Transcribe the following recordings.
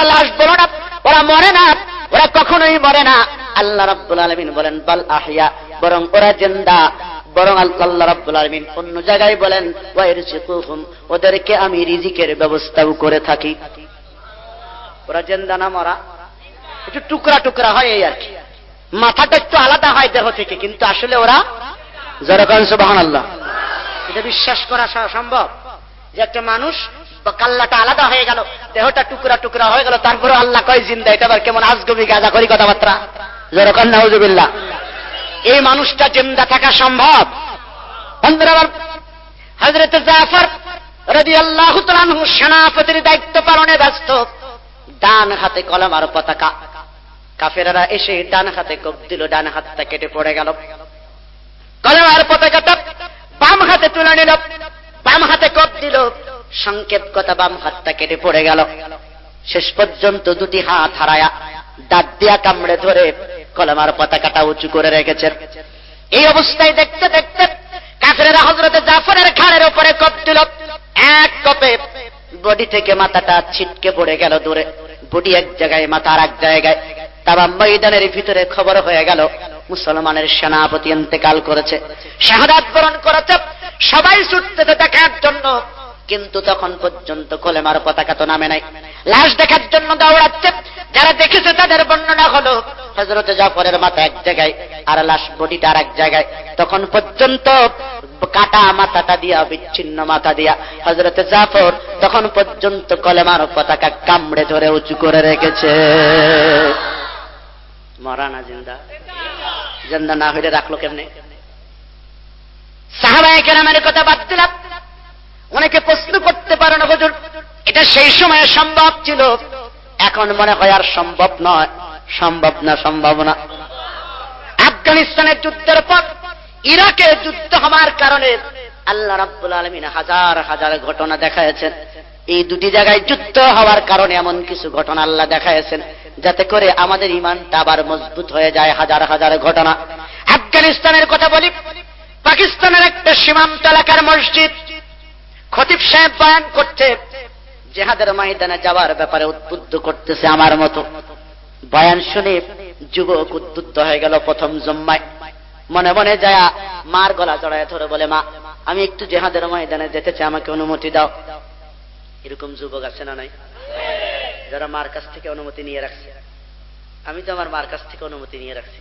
ওরা লাশ বলো না, ওরা মরে না, ওরা কখনোই মরে না। আল্লাহ রাব্বুল আলামিন বলেন, বাল আহিয়া বরং ওরা জিন্দা। বরং আল্লাহ রাব্বুল আলামিন অন্য জায়গায় বলেন ওদেরকে আমি রিজিকের ব্যবস্থাও করে থাকি। ওরা জিন্দা না মরা। একটু টুকরা টুকরা হয় এই আর কি। মাথাটা একটু আলাদা হয় দেহ থেকে, কিন্তু আসলে ওরা জরকান সুবহানাল্লাহ। এটা বিশ্বাস করা সম্ভব যে একটা মানুষ কাল্লাটা আলাদা হয়ে গেল। দেহটা টুকরা টুকরা হয়ে গেল। তারপরে আল্লাহ কয়, জিন্দা, এটা আবার কেমন আজগবি গাজা করি কথাবার্তা? জরকান নাউজুবিল্লাহ। এই মানুষটা জিন্দা থাকা সম্ভব। হজরত জাফর রবি আল্লাহ সেনাপতির দায়িত্ব পালনে ব্যস্ত। ডান হাতে কলম আর পতাকা। কাফেরারা এসে ডান হাতে কোপ দিল, ডান হাতটা কেটে পড়ে গেল। কলম আর পতাকাটা বাম হাতে তুলে নিল, বাম হাতে কোপ দিল। সংকেত কথা বাম হাতটা কেটে পড়ে গেল। শেষ পর্যন্ত দুটি হাত হারায়া দাঁত দিয়া কামড়ে ধরে কলমার পতাকাটা উঁচু করে রেখেছেন। এই অবস্থায় দেখতে দেখতে কাফেরেরা হজরতে জাফরের ঘাড়ের উপরে কপ দিল। এক কপে বডি থেকে মাথাটা ছিটকে পড়ে গেল দূরে। বডি এক জায়গায়, মাথা আর এক জায়গায়। তাবাম ময়দানের ভিতরে খবর হয়ে গেল, মুসলমানের সেনাপতি ইন্তেকাল করেছে। শাহাদাত বরণ করেছে। সবাই ছুটতে দেখার জন্য কিন্তু তখন পর্যন্ত কলেমার পতাকা তো নামে নাই। লাশ দেখার জন্য দৌড়াচ্ছে। যারা দেখেছে তাদের বর্ণনা হলো হজরত জাফরের মাথা এক জায়গায় আর লাশ বডিটা আর এক জায়গায়। তখন পর্যন্ত কাটা মাথাটা দিয়া, বিচ্ছিন্ন মাথা দিয়া হজরত জাফর তখন পর্যন্ত কলেমার পতাকা কামড়ে ধরে উঁচু করে রেখেছে। মরানা জিন্দা। জিন্দা না হইলে রাখল কেমনে? সাহাবায় কেরামের কথা বাদ দিলাম। অনেকে প্রশ্ন করতে পারে না, হুজুর। এটা সেই সময়ে সম্ভব ছিল। এখন মনে হয় আর সম্ভব নয়। সম্ভব না সম্ভব না। আফগানিস্তানের যুদ্ধের পর ইরাকের যুদ্ধ হওয়ার কারণে আল্লাহ রাব্বুল আলমিন হাজার হাজার ঘটনা দেখাইছেন এই দুটি জায়গায় যুদ্ধ হওয়ার কারণে এমন কিছু ঘটনা আল্লাহ দেখাইছেন যাতে করে আমাদের ইমানটা আবার মজবুত হয়ে যায় হাজার হাজার ঘটনা। আফগানিস্তানের কথা বলি, পাকিস্তানের একটা সীমান্ত এলাকার মসজিদ। খতিব সাহেব বয়ান করছে, জেহাদের ময়দানে যাওয়ার ব্যাপারে উদ্বুদ্ধ করতেছে আমার মতো। বয়ান শুনে যুবক উদ্বুদ্ধ হয়ে গেল প্রথম জম্মায়। মনে মনে যায়, মার গলা জড়ায় ধরে বলে, মা, আমি একটু জেহাদের ময়দানে যেতে চাই, আমাকে অনুমতি দাও। এরকম যুবক আছে না নাই? যারা মার কাছ থেকে অনুমতি নিয়ে রাখছে। আমি তো আমার মার কাছ থেকে অনুমতি নিয়ে রাখছি।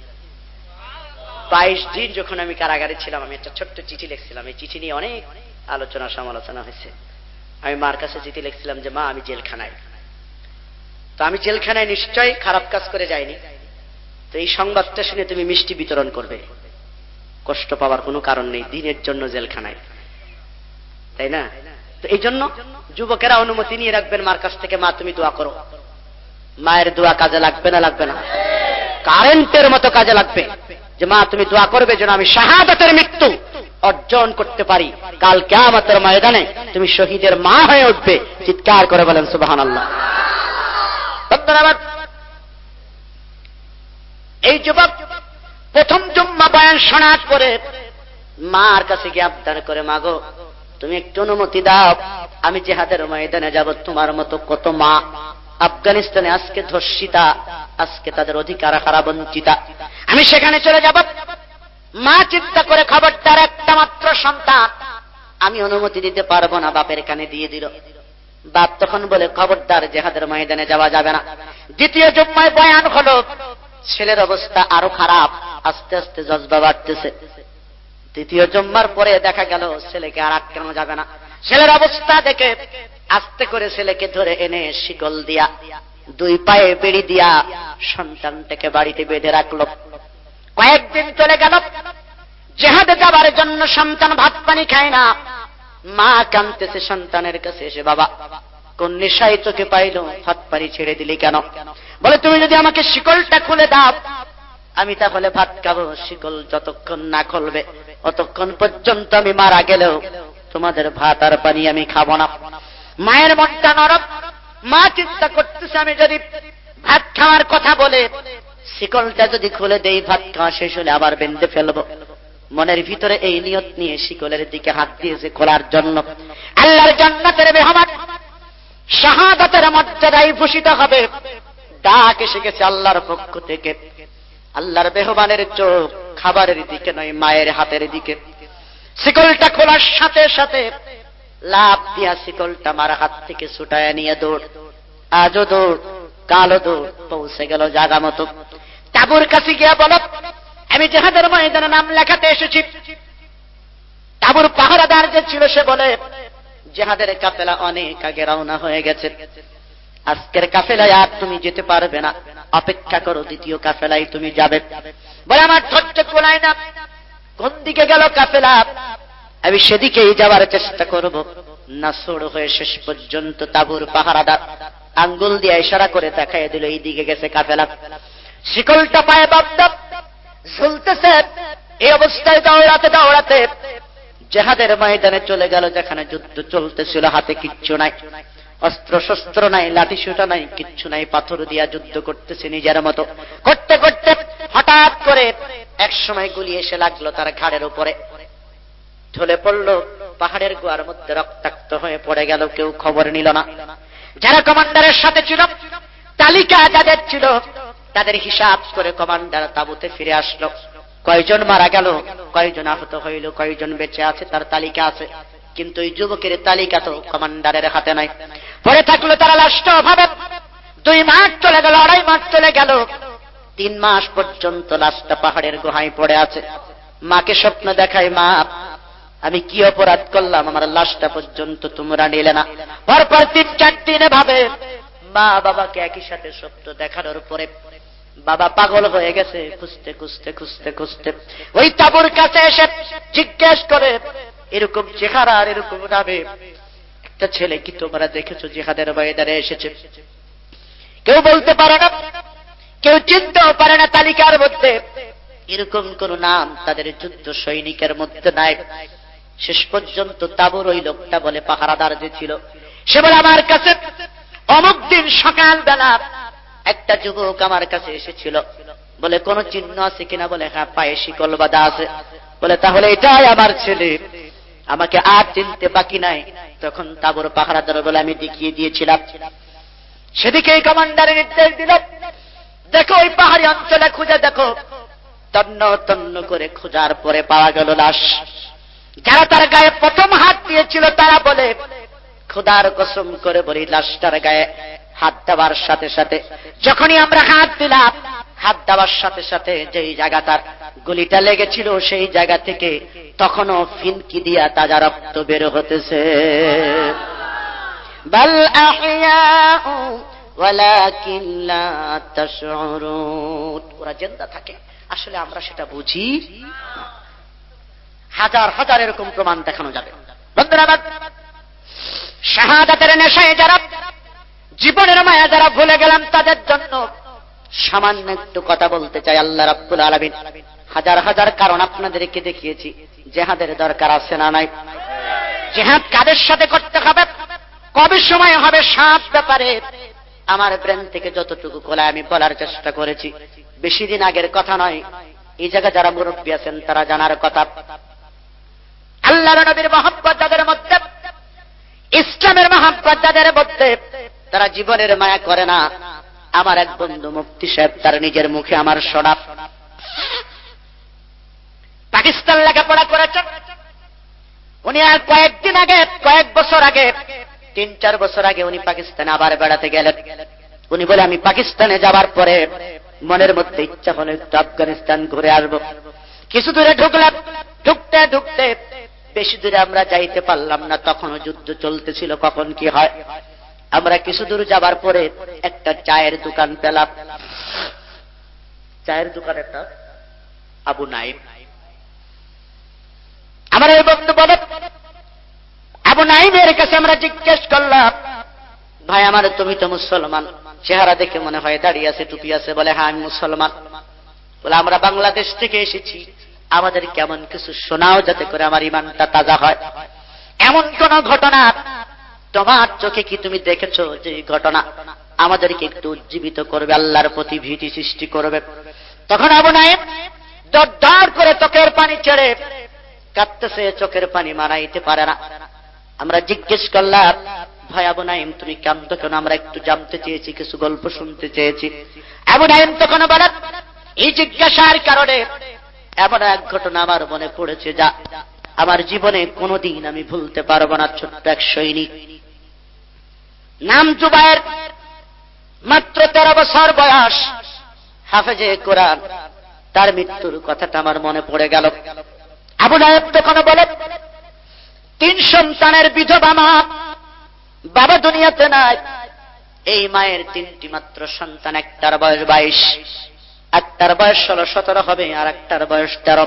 বাইশ দিন যখন আমি কারাগারে ছিলাম, আমি একটা ছোট্ট চিঠি লিখছিলাম। এই চিঠি নিয়ে অনেক আলোচনা সমালোচনা হয়েছে। আমি মার কাছে চিঠি লিখছিলাম যে, মা, আমি জেলখানায়। তো আমি জেলখানায় নিশ্চয়ই খারাপ কাজ করে যাইনি। তো এই সংবাদটা শুনে তুমি মিষ্টি বিতরণ করবে। কষ্ট পাওয়ার কোনো কারণ নেই, দিনের জন্য জেলখানায়। তাই না? তো এই জন্য যুবকেরা অনুমতি নিয়ে রাখবেন মার কাছ থেকে, মা, তুমি দোয়া করো। মায়ের দোয়া কাজে লাগবে না লাগবে না। কারেন্টের মতো কাজে লাগবে। যে, মা, তুমি দোয়া করবে যেন আমি শাহাদাতের মৃত্যু অর্জন করতে পারি। কাল কেয়ামতের ময়দানে তুমি শহীদের মা হয়ে উঠবে। চিৎকার করে বলেন সুবাহান আল্লাহ এই যুবক প্রথম জুম্মা বয়ান শোনার পরে মার কাছে গিয়ে আবদার করে মাগো তুমি একটু অনুমতি দাও। আমি জেহাদের ময়দানে যাব। তোমার মতো কত মা আফগানিস্তানে আজকে ধর্ষিতা, আজকে তাদের অধিকার হারা বঞ্চিতা আমি সেখানে চলে যাব। মা চিন্তা করে খবরদার একটা মাত্র সন্তান। আমি অনুমতি দিতে পারব না, বাপের কানে দিয়ে দিল। বাপ তখন বলে, খবরদার, জেহাদের ময়দানে যাওয়া যাবে না। দ্বিতীয় জুম্মায় বয়ান হলো, ছেলের অবস্থা আরও খারাপ, আস্তে আস্তে জজবা বাড়তেছে। দ্বিতীয় জম্মার পরে দেখা গেল, ছেলেকে আর আটকানো যাবে না। ছেলের অবস্থা দেখে, আস্তে করে ছেলেকে ধরে এনে শিকল দিয়া, দুই পায়ে বেড়ি দিয়া সন্তানটাকে বাড়িতে বেঁধে রাখল। কয়েকদিন চলে গেল। জেহাদে যাবার জন্য সন্তান ভাত পানি খায় না। মা কানতেছে সন্তানের কাছে এসে, বাবা, কোন নেশাই তোকে পাইল? ভাত পানি ছেড়ে দিলি কেন? বলে, তুমি যদি আমাকে শিকলটা খুলে দাও, আমি তাহলে ভাত খাব। শিকল যতক্ষণ না খুলবে, অতক্ষণ পর্যন্ত আমি মারা গেলেও তোমাদের ভাত আর পানি আমি খাব না। মায়ের মনটা নরম। মা চিন্তা করতেছে, আমি যদি ভাত খাওয়ার কথা বলে শিকলটা যদি খুলে দেই, ভাত খাওয়া শেষ হলে আবার বেঁধে ফেলব। মনের ভিতরে এই নিয়ত নিয়ে শিকলের দিকে হাত দিয়েছে খোলার জন্য। আল্লাহর জান্নাতের মেহমান শাহাদাতের মর্যাদায় ভূষিত হবে। ডাক এসে গেছে আল্লাহর পক্ষ থেকে। আল্লাহর বেহমানের চোখ খাবারের দিকে নয়, মায়ের হাতের দিকে। শিকলটা খোলার সাথে সাথে লাভ দিয়া শিকলটা মার হাত থেকে ছুটায় নিয়ে দৌড়। আজও দৌড় কালো দৌড়, পৌঁছে গেল জাগা মতো। তাবুর কাছে গিয়া বল, আমি জেহাদের ময়দানে নাম লেখাতে এসেছি। তাবুর পাহারাদার যে ছিল সে বলে জেহাদের কাফেলা অনেক আগে রওনা হয়ে গেছে। আজকের কাফেলায় আর তুমি যেতে পারবে না। অপেক্ষা করো, দ্বিতীয় কাফেলায় তুমি যাবে। বলে, আমার ধৈর্য কোলায় না। কোন দিকে গেল কাফেলা? আমি সেদিকেই যাওয়ার চেষ্টা করব। নাসড় হয়ে শেষ পর্যন্ত তাবুর পাহারাদার আঙ্গুল দিয়ে ইশারা করে দেখাই দিল এই দিকে গেছে কাফেলা। শিকলটা পায়ে বাপদাপ ঝুলতেছে। এই অবস্থায় দৌড়াতে দৌড়াতে জেহাদের ময়দানে চলে গেল, যেখানে যুদ্ধ চলতেছিল, হাতে কিচ্ছু নাই। অস্ত্র শস্ত্র নাই লাঠি সুটা নাই, কিচ্ছু নাই। পাথর দিয়া যুদ্ধ করতেছে নিজের মতো। করতে করতে হঠাৎ করে এক সময় গুলি এসে লাগল তার ঘাড়ের উপরে। ঢলে পড়ল, পাহাড়ের গুয়ার মধ্যে রক্তাক্ত হয়ে পড়ে গেল, কেউ খবর নিল না। যারা কমান্ডারের সাথে ছিল, তালিকা যাদের ছিল তাদের হিসাব করে কমান্ডার তাবুতে ফিরে আসলো। কয়জন মারা গেল? কয়জন আহত হইল? কয়জন বেঁচে আছে? তার তালিকা আছে। কিন্তু ওই যুবকের তালিকা তো কমান্ডারের হাতে নাই। পরে থাকল তারা লাশটা অভাবে। দুই মাস চলে গেল, আড়াই মাস চলে গেল। তিন মাস পর্যন্ত লাশটা পাহাড়ের গুহায় পড়ে আছে। মাকে স্বপ্ন দেখায়, মা, আমি কি অপরাধ করলাম? আমার লাশটা পর্যন্ত তোমরা নিলে না। পরপর তিন চার দিনে ভাবে মা বাবাকে একই সাথে স্বপ্ন দেখানোর পরে বাবা পাগল হয়ে গেছে, খুঁজতে খুঁজতে খুঁজতে খুঁজতে। ওই তাবুর কাছে এসে জিজ্ঞেস করে, এরকম চেহারা এরকম নামে। একটা ছেলে কি তোমরা দেখেছ জিহাদের ময়দানে এসেছে? কেউ বলতে পারে না, কেউ চিনতেও পারে না তালিকার মধ্যে। এরকম কোন নাম তাদের যুদ্ধ সৈনিকের মধ্যে নাই। শেষ পর্যন্ত তাবুর ওই লোকটা বলে, পাহারাদার যে ছিল, সে বলে, আমার কাছে অমুক দিন সকাল বেলা একটা যুবক আমার কাছে এসেছিল। বলে, কোন চিহ্ন আছে কিনা? বলে হ্যাঁ পায়ে শিকল বাদা আছে। বলে, তাহলে এটাই আমার ছেলে। আমাকে আর চিনতে বাকি নাই। তখন তাবর পাহারাদার বলে, আমি দেখিয়ে দিয়েছিলাম। সেদিকে কমান্ডারের নির্দেশ দিল, দেখো, ওই পাহাড়ি অঞ্চলে খুঁজে দেখো। তন্ন তন্ন করে খোঁজার পরে পাওয়া গেল লাশ। যারা তার গায়ে প্রথম হাত দিয়েছিল, তারা বলে, খোদার কসম করে বলি, লাশটার গায়ে হাত দেওয়ার সাথে সাথে যখনই আমরা হাত দিলাম, হাত দেওয়ার সাথে সাথে যেই জায়গাটার গুলিটা লেগেছিল সেই জায়গা থেকে তখনও ফিনকি দিয়া তাজা রক্ত বের হতেছে। ওরা জিন্দা থাকে। আসলে আমরা সেটা বুঝি। হাজার হাজার এরকম প্রমাণ দেখানো যাবে। বন্ধুরা শাহাদাতের নেশায় যারা জীবনের মায়া যারা ভুলে গেলাম, তাদের জন্য সামান্য একটু কথা বলতে চাই আল্লাহ রাব্বুল আলামিন। হাজার হাজার কারণ আপনাদেরকে দেখিয়েছি। জেহাদের দরকার আছে না নাই? জেহাদ কাদের সাথে করতে হবে? কবে সময় হবে সাত ব্যাপারে? আমার ব্রেন থেকে যতটুকু কোলা আমি বলার চেষ্টা করেছি। বেশি দিন আগের কথা নয়, এই জায়গায় যারা মুরব্বী আছেন, তারা জানার কথা। আল্লাহ নবীর মহব্বত যাদের মধ্যে, ইসলামের মহব্বত যাদের মধ্যে তারা জীবনের মায়া করে না। আমার এক বন্ধু মুফতি সাহেব, তার নিজের মুখে আমার শোনা পাকিস্তান লেখাপড়া করেছেন। উনি আর কয়েকদিন আগে, কয়েক বছর আগে, তিন চার বছর আগে উনি পাকিস্তানে আবার বেড়াতে গেলেন। উনি বলে, আমি পাকিস্তানে যাবার পরে মনের মধ্যে ইচ্ছা হলো একটু আফগানিস্তান ঘুরে আসব। কিছু দূরে ঢুকলাম। ঢুকতে ঢুকতে বেশি দূরে আমরা যাইতে পারলাম না। তখনও যুদ্ধ চলতেছিল, কখন কি হয়? আমরা কিছু দূর যাবার পরে একটা চায়ের দোকান পেলাম। চায়ের দোকান একটা? আবু নাইম। আমার এই বন্ধু বলে, আবু নাইমের কাছে আমরা জিজ্ঞেস করলাম, ভাই, আমার তুমি তো মুসলমান। চেহারা দেখে মনে হয় দাঁড়িয়ে আছে, টুপি আছে। বলে হ্যাঁ আমি মুসলমান। বলে, আমরা বাংলাদেশ থেকে এসেছি। আমাদের কেমন কিছু শোনাও যাতে করে আমার ইমানটা তাজা হয়। এমন কোন ঘটনা তোমার চোখে কি তুমি দেখেছ যে ঘটনা? আমাদেরকে একটু উজ্জীবিত করবে, আল্লাহর প্রতি ভীতি সৃষ্টি করবে। তখন আবু নাইম দর করে চোখের পানি ছেড়ে কাঁদতেছে, চোখের পানি মারাইতে পারে না। আমরা জিজ্ঞেস করলাম, ভাই আবু নাইম তুমি কান্ত কেন? আমরা একটু জানতে চেয়েছি, কিছু গল্প শুনতে চেয়েছি। আবু নাইম তখন বলেন, এই জিজ্ঞাসার কারণে এমন এক ঘটনা আমার মনে পড়েছে যা আমার জীবনে কোনোদিন আমি ভুলতে পারব না, ছোট্ট এক সৈনিক। নাম জুবায়ের মাত্র তেরো বছর বয়স। হাফেজে কোরআন, তার মৃত্যুর কথাটা আমার মনে পড়ে গেল। আবু নায়ব তখন বলে, তিন সন্তানের বিধবা মা বাবা দুনিয়াতে নাই। এই মায়ের তিনটি মাত্র সন্তান, একটার বয়স বাইশ, একটার বয়স ষোলো, সতেরো হবে, আর একটার বয়স তেরো।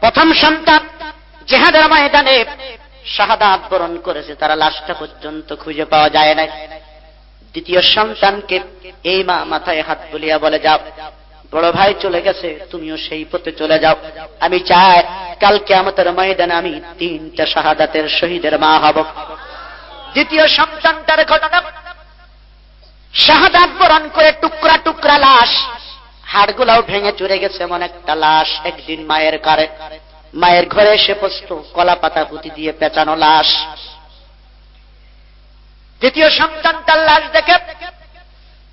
প্রথম সন্তান জেহাদের ময়দানে শাহাদাত বরণ করেছে, তারা লাশটা পর্যন্ত খুঁজে পাওয়া যায় না দ্বিতীয় সন্তানকে এই মা মাথায় হাত বুলিয়া বলে, যাও, বড় ভাই চলে গেছে, তুমিও সেই পথে চলে যাও। আমি চাই কালকে আমাদের ময়দানে আমি তিনটা শাহাদাতের শহীদের মা হব। দ্বিতীয় সন্তানটার ঘটনা, শাহাদাত বরণ করে টুকরা টুকরা লাশ, হাড়গুলাও ভেঙে চুরে গেছে এমন একটা লাশ একদিন মায়ের কারে মায়ের ঘরে এসে পড়ত কলা পাতা পুঁতি দিয়ে পেঁচানো লাশ। দ্বিতীয় সন্তান তার লাশ দেখে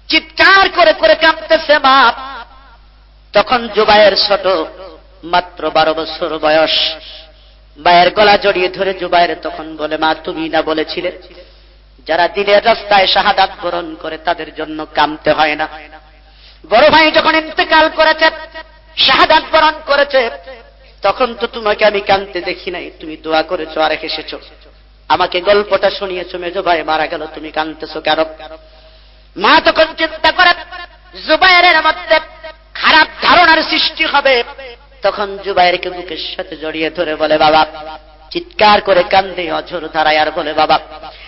চিৎকার করে করে কাঁপতেছে মা। তখন জুবাইয়ের ছোট, মাত্র বারো বছর বয়স, মায়ের গলা জড়িয়ে ধরে জুবাইয়ের তখন বলে, মা, তুমি না বলেছিলে যারা দিনের রাস্তায় শাহাদাত বরণ করে তাদের জন্য কামতে হয় না। বড় ভাই যখন ইন্তেকাল করেছে, শাহাদাত বরণ করেছে তখন তো তোমাকে আমি কানতে দেখি নাই। তুমি দোয়া করেছ আর এসেছ। আমাকে গল্পটা শুনিয়েছো, মেজ ভাই, মারা গেল, তুমি কানতেছো কেন? মা তখন চিন্তা করে, জুবাইরের মধ্যে খারাপ ধারণার সৃষ্টি হবে। তখন জুবাইরকে বুকের সাথে জড়িয়ে ধরে বলে, বাবা, চিৎকার করে কান্দে, অঝর ধারায় আর বলে, বাবা,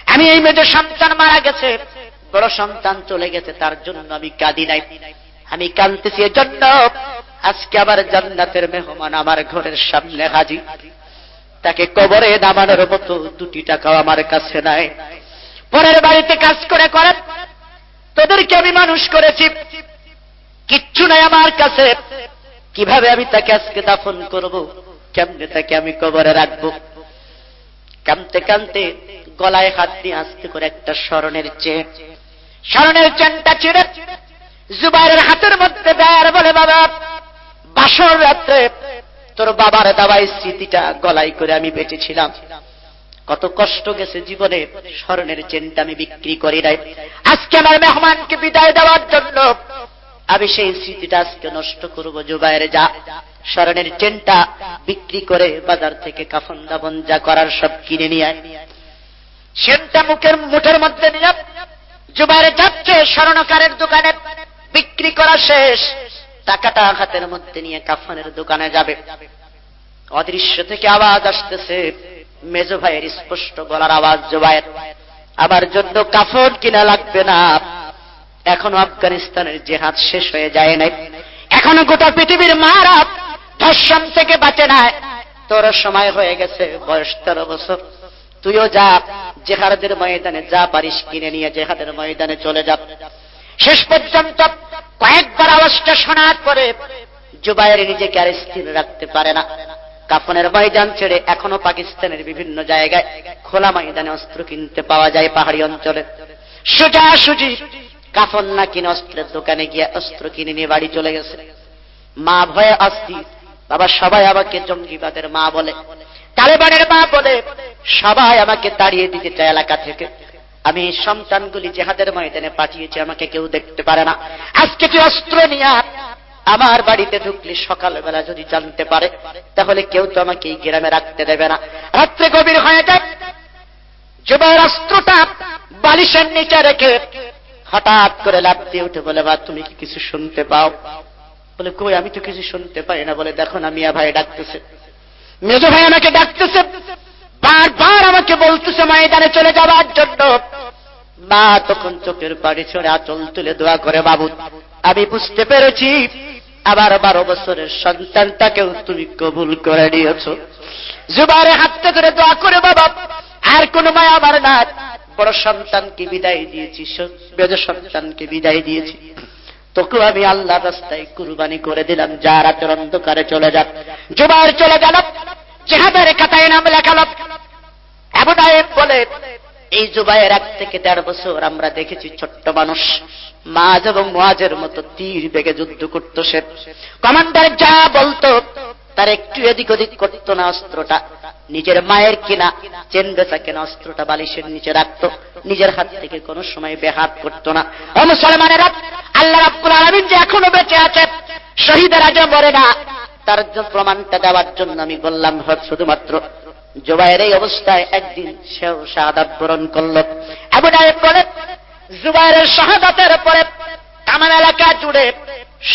আমি এই মেয়েদের সন্তান মারা গেছে। বড় সন্তান চলে গেছে, তার জন্য আমি কাঁদি নাই। আমি কান্দতেছি এজন্য আজকে আবার জান্নাতের মেহমান আমার ঘরের সামনে হাজি তাকে কবরে নামানোর মতো দুটি টাকাও আমার কাছে নাই। পরের বাড়িতে কাজ করে করে তোদেরকে আমি মানুষ করেছি। কিচ্ছু নাই আমার কাছে। কীভাবে আমি তাকে আজকে দাফন করব? কেমনে তাকে আমি কবরে রাখব? কামতে কামতে গলায় হাত দিয়ে আস্তে করে একটা স্মরণের চেন। স্মরণের চেনটা চিড়ে জুবাইরের হাতের মধ্যে দেয় বলে, বাবা বাসর রাত্রে তোর বাবার দাবাই স্মৃতিটা গলাই করে আমি বেঁচেছিলাম। কত কষ্ট গেছে জীবনে স্মরণের চেনটা আমি বিক্রি করি নাই। আজকে আমার মেহমানকে বিদায় দেওয়ার জন্য আমি সেই স্মৃতিটা আজকে নষ্ট করব জুবাইরে যা। স্মরণের চেনটা বিক্রি করে বাজার থেকে কাফন দাবন যা করার সব কিনে নিয়ে আয়। সেনটা মুখের মুঠের মধ্যে নিয়ে জুবাইরে যাচ্ছে স্মরণকারের দোকানে। বিক্রি করা শেষ। টাকাটা হাতের মধ্যে নিয়ে কাফনের দোকানে যাবে। অদৃশ্য থেকে আওয়াজ আসতেছে। মেজো ভাইয়ের স্পষ্ট গলার আওয়াজ জোবায়ের। আমার জন্য কাফন কিনা লাগবে না। এখনও আফগানিস্তানের জেহাদ শেষ হয়ে যায় নাই। এখনও গোটা পৃথিবীর মারা ধর্ষণ থেকে বাঁচে নাই। তোর সময় হয়ে গেছে, বয়স তেরো বছর। তুইও যা, জেহাদের ময়দানে যা পারিস কিনে নিয়ে জেহাদের ময়দানে চলে যা। শেষ পর্যন্ত কয়েকবার আওয়াজটা শোনার পরে জুবাইর নিজেকে আর স্থির রাখতে পারে না। কাফনের ময়দান ছেড়ে এখনও পাকিস্তানের বিভিন্ন জায়গায় খোলা ময়দানে অস্ত্র কিনতে পাওয়া যায় পাহাড়ি অঞ্চলে। সোজা সুজি কাফন না কিনে অস্ত্রের দোকানে গিয়ে অস্ত্র কিনে নিয়ে বাড়ি চলে গেছে। মা ভয়ে অস্থির। বাবা সবাই আমাকে জঙ্গিবাদের মা বলে। তালেবানের মা বলে, সবাই আমাকে তাড়িয়ে দিতে চায় এলাকা থেকে। আমি সন্তানগুলি জেহাদের ময়দানে পাঠিয়েছি, আমাকে কেউ দেখতে পারে না। আজকে তুই অস্ত্র নিয়ে আমার বাড়িতে ঢুকলে সকালবেলা যদি জানতে পারে, তাহলে কেউ তো আমাকে এই গ্রামে রাখতে দেবে না। রাত্রে গভীর হয়ে যায়। যুবের অস্ত্রটা বালিশের নিচে রেখে হঠাৎ করে লাভ দিয়ে উঠে বলে বা তুমি কি কিছু শুনতে পাও? বলে, কই, আমি তো কিছু শুনতে পাই না। বলে, দেখো না, মিয়া ভাই ডাকতেছে। মেজো ভাই আমাকে ডাকতেছে। বারবার আমাকে বলতেছে ময়দানে চলে যাওয়ার জন্য। মা তখন চোখের পাড়ি ছড়ে আচল তুলে দোয়া করে, বাবু, আমি বুঝতে পেরেছি আবার বারো বছরের সন্তানটাকেও তুমি কবুল করে নিয়েছ। জুবারে হাতটা ধরে দোয়া করে, বাবা, আর কোন মায় আমার না বড় সন্তানকে বিদায় দিয়েছি বেজ সন্তানকে বিদায় দিয়েছি। তোকে আমি আল্লাহ রাস্তায় কুরবানি করে দিলাম। যা রাতের অন্ধকারে চলে যাক। জুবার চলে গেল। জেহাদের কাতায় নাম লেখাল আবু নায়েব বলে, এই জুবাইয়ের এক থেকে দেড় বছর আমরা দেখেছি ছোট্ট মানুষ। মাঝ এবং মাঝের মতো তীর বেগে যুদ্ধ করত সে। কমান্ডার যা বলতো, তার একটু এদিক ওদিক করতো না অস্ত্রটা। নিজের মায়ের কিনা, চেন বেচা কেনা অস্ত্রটা বালিশের নিচে রাখতো। নিজের হাত থেকে কোনো সময় বেহাত করতো না। মুসলমানেরা, আল্লাহ রাব্বুল আলামিন যে এখনও বেঁচে আছে, শহীদের আজও মরে না। তার প্রমাণটা দেওয়ার জন্য আমি বললাম, হয়, শুধুমাত্র জুবাইয়ের এই অবস্থায় একদিন সেও শাহাদাত বরণ করল। এমন পরে জুবাইরের শাহাদাতের পরে কামান এলাকা জুড়ে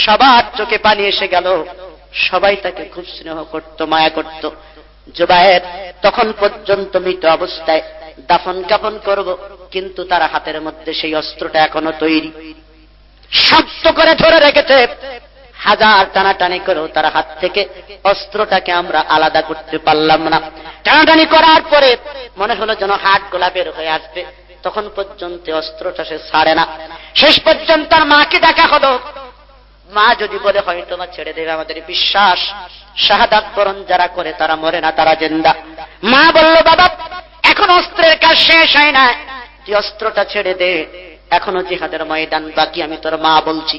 সবার চোখে পানি এসে গেল। সবাই তাকে খুব স্নেহ করত, মায়া করত। জুবায়ের তখন পর্যন্ত মৃত অবস্থায় দাফন কাফন করব, কিন্তু তার হাতের মধ্যে সেই অস্ত্রটা এখনও তৈরি। শক্ত করে ধরে রেখেছে। হাজার টানাটানি করেও তার হাত থেকে অস্ত্রটাকে আমরা আলাদা করতে পারলাম না। টানাটানি করার পরে মনে হলো যেন হাট গোলা বের হয়ে আসবে। তখন পর্যন্ত অস্ত্রটা সে ছাড়ে না। শেষ পর্যন্ত তার মাকে দেখা হলো। মা যদি বলে হয় তোমার ছেড়ে দেবে আমাদের বিশ্বাস। শাহাদাত বরণ যারা করে তারা মরে না, তারা জেন্দা। মা বলল, বাবা, এখন অস্ত্রের কাজ শেষ হয় না। তুই অস্ত্রটা ছেড়ে দে। এখনও জিহাদের ময়দান বাকি, আমি তোর মা বলছি।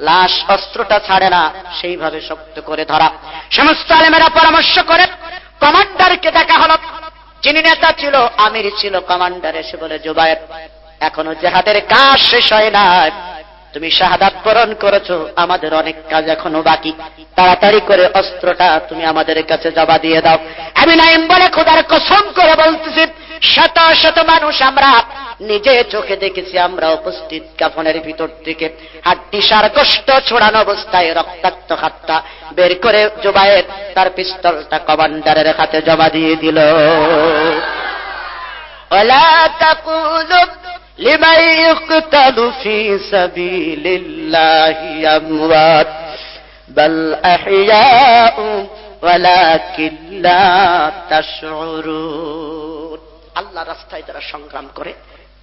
লাশ অস্ত্রটা ছাড়ে না, সেইভাবে শক্ত করে ধরা। সমস্ত আলেমেরা পরামর্শ করে, কমান্ডারকে দেখা হলো। যিনি নেতা ছিল, আমির ছিল, কমান্ডার এসে বলে, জুবায়ের, এখনও জেহাদের কাজ শেষ হয় না তুমি শাহাদাত বরণ করেছ, আমাদের অনেক কাজ এখনও বাকি। তাড়াতাড়ি করে অস্ত্রটা তুমি আমাদের কাছে জবা দিয়ে দাও। আমি নাইম বলে, খোদার কসম করে বলতেছি শত শত মানুষ আমরা নিজে চোখে দেখেছি আমরা উপস্থিত কাফনের ভিতর থেকে হাড্ডি সার কষ্ট ছড়ানো অবস্থায় রক্তাক্ত হাতটা বের করে জোবায়ের তার পিস্তলটা কমান্ডারের হাতে জমা দিয়ে দিল ولا تقولوا لمن يقتل في سبيل الله أموات بل أحياء ولكن لا تشعرون আল্লাহ রাস্তায় যারা সংগ্রাম করে,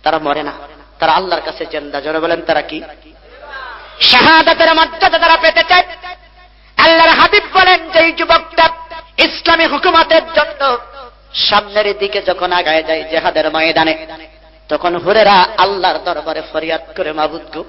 তারা মরে না। তারা আল্লাহর কাছে জেন্দা। জোরে বলেন, তারা কি? শাহাদাতের মর্যাদা তারা পেতে চায়। আল্লাহর হাবিব বলেন যে যুবকটা ইসলামী হুকুমতের জন্য সামনের দিকে যখন আগায় যায় জেহাদের ময়দানে, তখন হুরেরা আল্লাহর দরবারে ফরিয়াদ করে, মাবুদ গো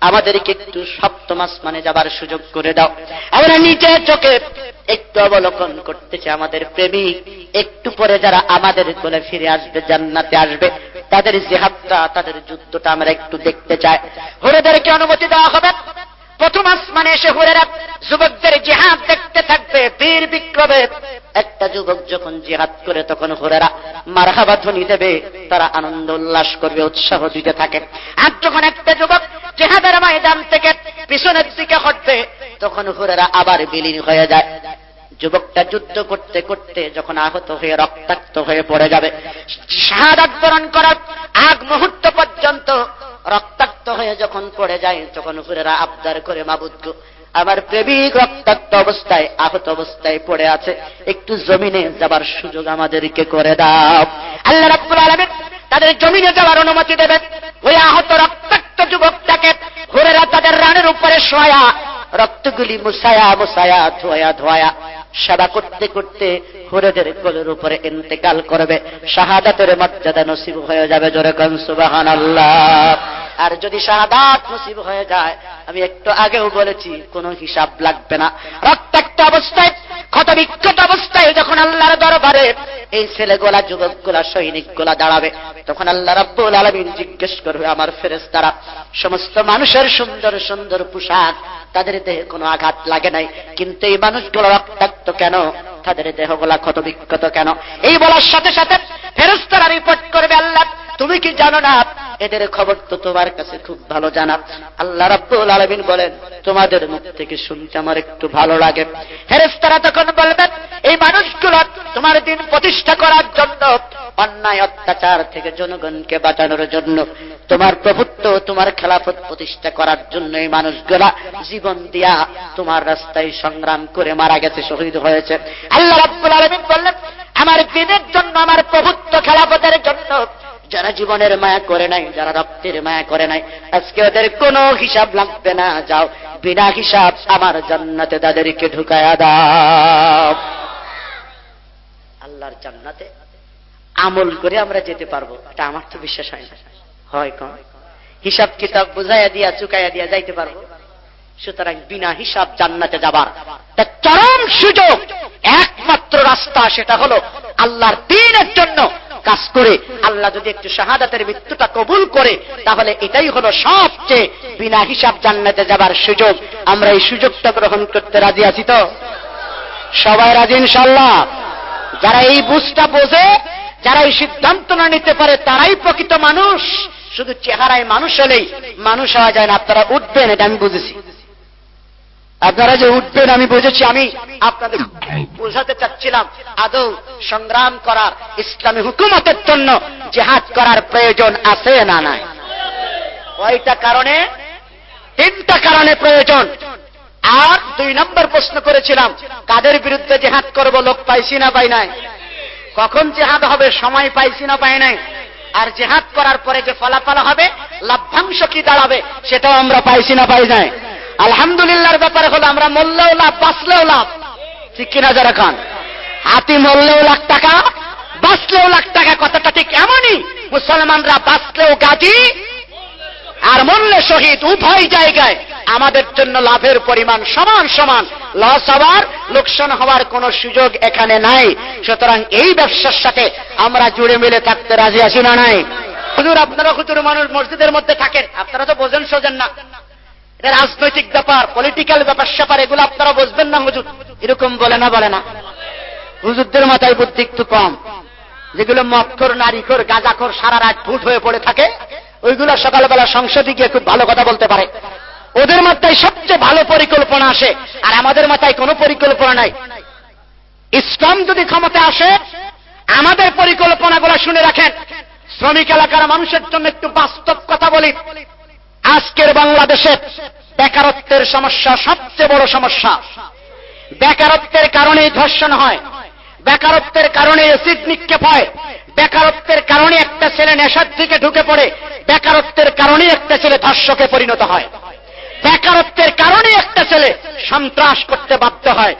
আমাদেরকে একটু সপ্তম আসমানে যাবার সুযোগ করে দাও। আমরা নিজে চোখে একটু অবলোকন করতেছে, আমাদের প্রেমিক একটু পরে যারা আমাদের কোলে ফিরে আসবে, জান্নাতে আসবে, তাদের জেহাদটা, তাদের যুদ্ধটা আমরা একটু দেখতে চাই। হুরেদেরকে অনুমতি দেওয়া হবে। প্রথম আসমানে এসে হুরেরা যুবকদের জেহাদ দেখতে থাকবে, বীর বিক্রমে। একটা যুবক যখন জিহাদ করে, তখন হুরেরা মারহাবা ধ্বনি দেবে, তারা আনন্দ উল্লাস করবে, উৎসাহ দিতে থাকে। আর যখন একটা যুবক জেহাদের ময়দান থেকে পিছনের দিকে হটবে তখন হুরেরা আবার বিলীন হয়ে যায়। যুবকটা যুদ্ধ করতে করতে যখন আহত হয়ে রক্তাক্ত হয়ে পড়ে যাবে, শাহাদাত বরণ করার আগ মুহূর্ত পর্যন্ত রক্তাক্ত হয়ে যখন পড়ে যায়, তখন হুরেরা আবদার করে মাবুদ্গ আমার প্রেমিক রক্তাক্ত অবস্থায়, আহত অবস্থায় পড়ে আছে। একটু জমিনে যাবার সুযোগ আমাদেরকে করে দাও। আল্লাহ রাব্বুল আলামিন তাদের জমিনে যাওয়ার অনুমতি দেবেন। ওই আহত রক্তাক্ত যুবকটাকে হুরেরা তাদের রানের উপরে শোয়া, রক্তগুলি মুসায়া মুসায়া ধোয়া ধোয়া। সেবা করতে করতে হুরেদের কোলের উপরে ইন্তেকাল করবে। শাহাদাতের মর্যাদা নসিব হয়ে যাবে জোরে কন সুবাহান আল্লাহ আর যদি শাহাদাত নসিব হয়ে যায় আমি একটু আগেও বলেছি, কোনো হিসাব লাগবে না। রক্তাক্ত অবস্থায় ক্ষত বিক্ষত অবস্থায় যখন আল্লাহর দরবারে এই ছেলেগুলা, যুবকগুলা, সৈনিকগুলা দাঁড়াবে, তখন আল্লাহ রাব্বুল আলামিন জিজ্ঞেস করবে, আমার ফেরেশতারা, সমস্ত মানুষের সুন্দর সুন্দর পোশাক, তাদের দেহে কোনো আঘাত লাগে নাই, কিন্তু এই মানুষগুলো রক্তাক্ত কেন? তাদের দেহগুলা ক্ষত বিক্ষত কেন? এই বলার সাথে সাথে ফেরেশতারা রিপোর্ট করবে, আল্লাহ, তুমি কি জানো না? এদের খবর তো তোমার কাছে খুব ভালো জানা। আল্লাহ রাব্বুল আলামিন বলেন, তোমাদের মুখ থেকে শুনতে আমার একটু ভালো লাগে। ফেরেশতারা তখন বলবেন, এই মানুষগুলো তোমার দিন প্রতিষ্ঠা করার জন্য, অন্যায়, অত্যাচার থেকে জনগণকে বাঁচানোর জন্য, তোমার প্রভুত্ব, তোমার খেলাফত প্রতিষ্ঠা করার জন্য এই মানুষগুলা জীবন দিয়া তোমার রাস্তায় সংগ্রাম করে মারা গেছে, শহীদ হয়েছে। আল্লাহ রাব্বুল আলামিন বললেন, আমার দিনের জন্য, আমার প্রভুত্ব, খেলাফতের জন্য যারা জীবনের মায়া করে নাই, যারা রক্তের মায়া করে নাই, আজকে ওদের কোনো হিসাব লাগবে না, যাও, বিনা হিসাব আমার জান্নাতে তাদেরকে ঢুকায়া দাও। আল্লাহর জান্নাতে আমল করে আমরা যেতে পারব, এটা আমার তো বিশ্বাস হয় না। হয় কম। হিসাব কিতাব বুঝাইয়া দিয়া, চুকাইয়া দিয়া যাইতে পারব। সুতরাং বিনা হিসাব জান্নাতে যাবার তা চরম সুযোগ, একমাত্র রাস্তা সেটা হলো আল্লাহর দিনের জন্য কাজ করে, আল্লাহ যদি একটু শাহাদাতের মৃত্যুটা কবুল করে, তাহলে এটাই হলো সবচেয়ে বিনা হিসাব জান্নাতে যাবার সুযোগ। আমরা এই সুযোগটা গ্রহণ করতে রাজি আছি তো? সবাই রাজি ইনশাল্লাহ যারা এই বুঝটা বোঝে, যারা এই সিদ্ধান্ত না নিতে পারে, তারাই প্রকৃত মানুষ। শুধু চেহারায় মানুষ হলেই মানুষ হওয়া যায় না, আপনারা উঠবেন, এটা আমি বুঝেছি। আপনারা যে উঠবেন, আমি বুঝেছি, আমি আপনাদের বোঝাতে চাচ্ছিলাম, আদৌ সংগ্রাম করার ইসলামী হুকুমতের জন্য জেহাদ করার প্রয়োজন আছে না নাই? কয়টা কারণে? তিনটা কারণে প্রয়োজন। আর দুই নম্বর প্রশ্ন করেছিলাম, কাদের বিরুদ্ধে জেহাদ করব, লোক পাইছি না পাই নাই? কখন জেহাদ হবে, সময় পাইছি না পাই নাই? আর জেহাদ করার পরে যে ফলাফল হবে, লাভ্যাংশ কি দাঁড়াবে, সেটাও আমরা পাইছি না পাই নাই? আলহামদুলিল্লাহর ব্যাপারে হলো আমরা মরলেও লাভ, বাঁচলেও লাভ। ঠিক কিনা যারা খান? হাতি মরলেও লাখ টাকা, বাঁচলেও লাখ টাকা, কথাটা ঠিক এমনই। মুসলমানরা বাঁচলেও গাজী, আর মরলে শহীদ উভয় জায়গায়। আমাদের জন্য লাভের পরিমাণ সমান সমান। লস হওয়ার, লোকসান হওয়ার কোন সুযোগ এখানে নাই। সুতরাং এই ব্যবসার সাথে আমরা জুড়ে মিলে থাকতে রাজি আছি না নাই? হুজুর, আপনারা হুজুর মানুষ মসজিদের মধ্যে থাকেন। আপনারা তো বোঝেন সোজেন না। এটা রাজনৈতিক ব্যাপার পলিটিক্যাল ব্যাপার স্যাপার এগুলো আপনারা বুঝবেন না হুজুর। এরকম বলে না বলে না। হুজুরদের মাথায় বুদ্ধি একটু কম। যেগুলো মক্ষর নারীখোর, গাঁজাখোর, সারা রাত ফুট হয়ে পড়ে থাকে, ওইগুলো সকালবেলা সংসদে গিয়ে খুব ভালো কথা বলতে পারে। ওদের মাথায় সবচেয়ে ভালো পরিকল্পনা আসে, আর আমাদের মাথায় কোনো পরিকল্পনা নাই। ইসলাম যদি ক্ষমতা আসে, আমাদের পরিকল্পনাগুলো শুনে রাখেন। শ্রমিক এলাকার মানুষের জন্য একটু বাস্তব কথা বলি। আজকের বাংলাদেশে বেকারত্বের সমস্যা সবচেয়ে বড় সমস্যা। বেকারত্বের কারণে ধর্ষণ হয়, বেকারত্বের কারণে এসিড নিক্ষেপ হয়, বেকারত্বের কারণে একটা ছেলে নেশার দিকে ঢুকে পড়ে, বেকারত্বের কারণে একটা ছেলে ধর্ষকে পরিণত হয়। বেকারত্বের কারণে একটা ছেলে সন্ত্রাস করতে বাধ্য হয়।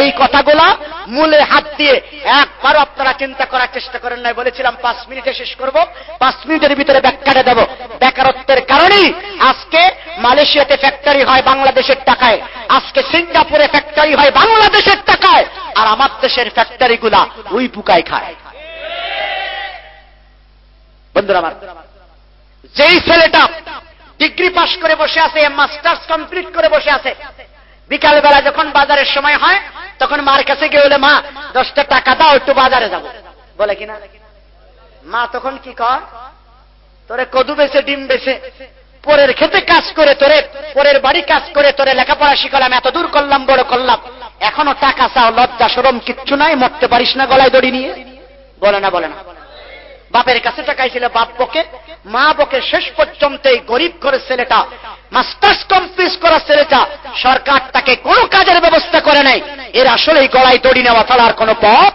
এই কথাগুলা মূলে হাত দিয়ে একবারও আপনারা চিন্তা করার চেষ্টা করেন নাই। বলেছিলাম, পাঁচ মিনিটে শেষ করব, পাঁচ মিনিটের ভিতরে ব্যাখ্যাটা দেব। বেকারত্বের কারণেই আজকে মালয়েশিয়াতে ফ্যাক্টরি হয় বাংলাদেশের টাকায়। আজকে সিঙ্গাপুরে ফ্যাক্টরি হয় বাংলাদেশের টাকায়। আর আমার দেশের ফ্যাক্টরি গুলা উই পুকায় খায়। বন্ধুরা যেই ছেলেটা ডিগ্রি পাস করে বসে আছে, মাস্টার্স কমপ্লিট করে বসে আছে। বিকাল বেলা যখন বাজারের সময় হয়, তখন মার কাছে গিয়ে বলে, মা, দশটা টাকা দাও, একটু বাজারে যাব। বলে কিনা, মা, তখন কি কর? তোরে কদু বেছে, ডিম বেছে, পরের খেতে কাজ করে তোরে, পরের বাড়ি কাজ করে তোরে লেখাপড়া শিখালাম, এত দূর করলাম, বড় করলাম। এখনও টাকা চাও, লজ্জা সরম কিচ্ছু নাই, মরতে পারিস না গলায় দড়ি নিয়ে? বলে না বলে না। বাপের কাছে টাকাইছিল বাপ বকে মা বকে শেষ পর্যন্ত এই গরিব করে ছেলেটা, মাস্টার্স কমপ্লিট করা ছেলেটা, সরকার তাকে কোনো কাজের ব্যবস্থা করে নাই। এর আসলে এই গলায় দড়ি নেওয়া ছাড়ার কোনো পথ?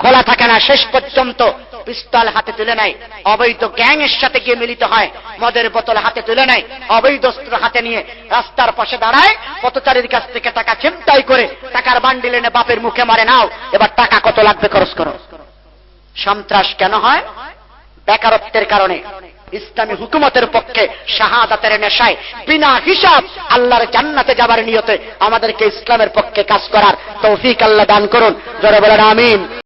খোলা থাকে না, শেষ পর্যন্ত পিস্তল হাতে তুলে নেয়। অবৈধ গ্যাং এর সাথে গিয়ে মিলিত হয়, মদের বোতল হাতে তুলে নেয়, অবৈধ অস্ত্র হাতে নিয়ে রাস্তার পাশে দাঁড়ায়, পথচারীর কাছ থেকে টাকা ছিনতাই করে টাকার বান্ডিল এনে বাপের মুখে মারে, নাও, এবার টাকা কত লাগবে খরচ করো। সন্ত্রাস কেন হয়? বেকারত্বের কারণে। ইসলামী হুকুমতের পক্ষে শাহাদাতের নেশায়, বিনা হিসাব আল্লাহর জান্নাতে যাবার নিয়তে আমাদেরকে ইসলামের পক্ষে কাজ করার তৌফিক আল্লাহ দান করুন। জোরে বলেন, আমিন।